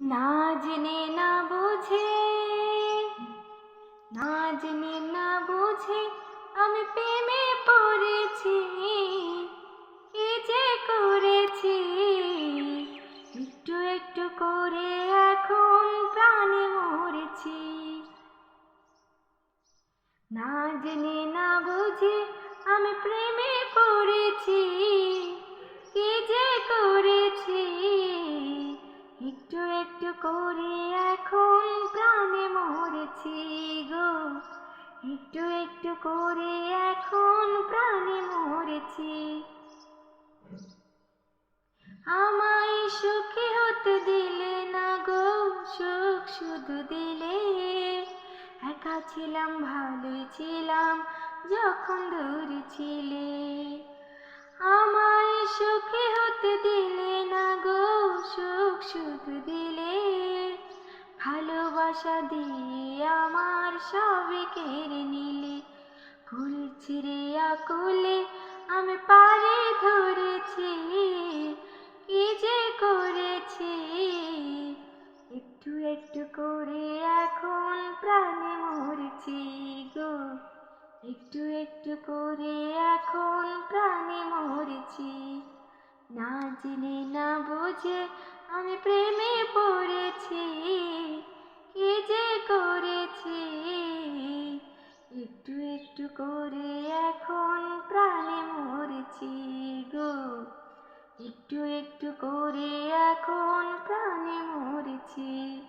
না জেনে না বুঝে, না জেনে না বুঝে আমি প্রেমে পড়েছি, কি যে করেছি? একটু একটু করে এখন প্রাণে মরেছি। না জেনে না বুঝে আমি প্রেমে পড়েছি করে এখন প্রাণে মরেছি গো। একটু একটু করে এখন প্রাণে মরেছি। আমায় সুখী হতে দিলে না গো, সুখ শুধু দিলে। একা ছিলাম, ভালোই ছিলাম, যখন দূরে ছিলে। আমায় সুখী হতে দিলে ভালোবাসা দিয়ে আমার সবে কেড়ে নিলে কুল ছিঁড়ে আকুলে আমি পারে ধরেছি, কি যে করেছি? একটু একটু করে এখন প্রাণে মরেছি গো, একটু একটু করে এখন প্রাণে মরেছি। না জেনে না বুঝে আমি প্রেমে পড়েছি। যে করেছি, একটু একটু করে এখন প্রাণে মরেছি গো। একটু একটু করে এখন প্রাণে মরেছি।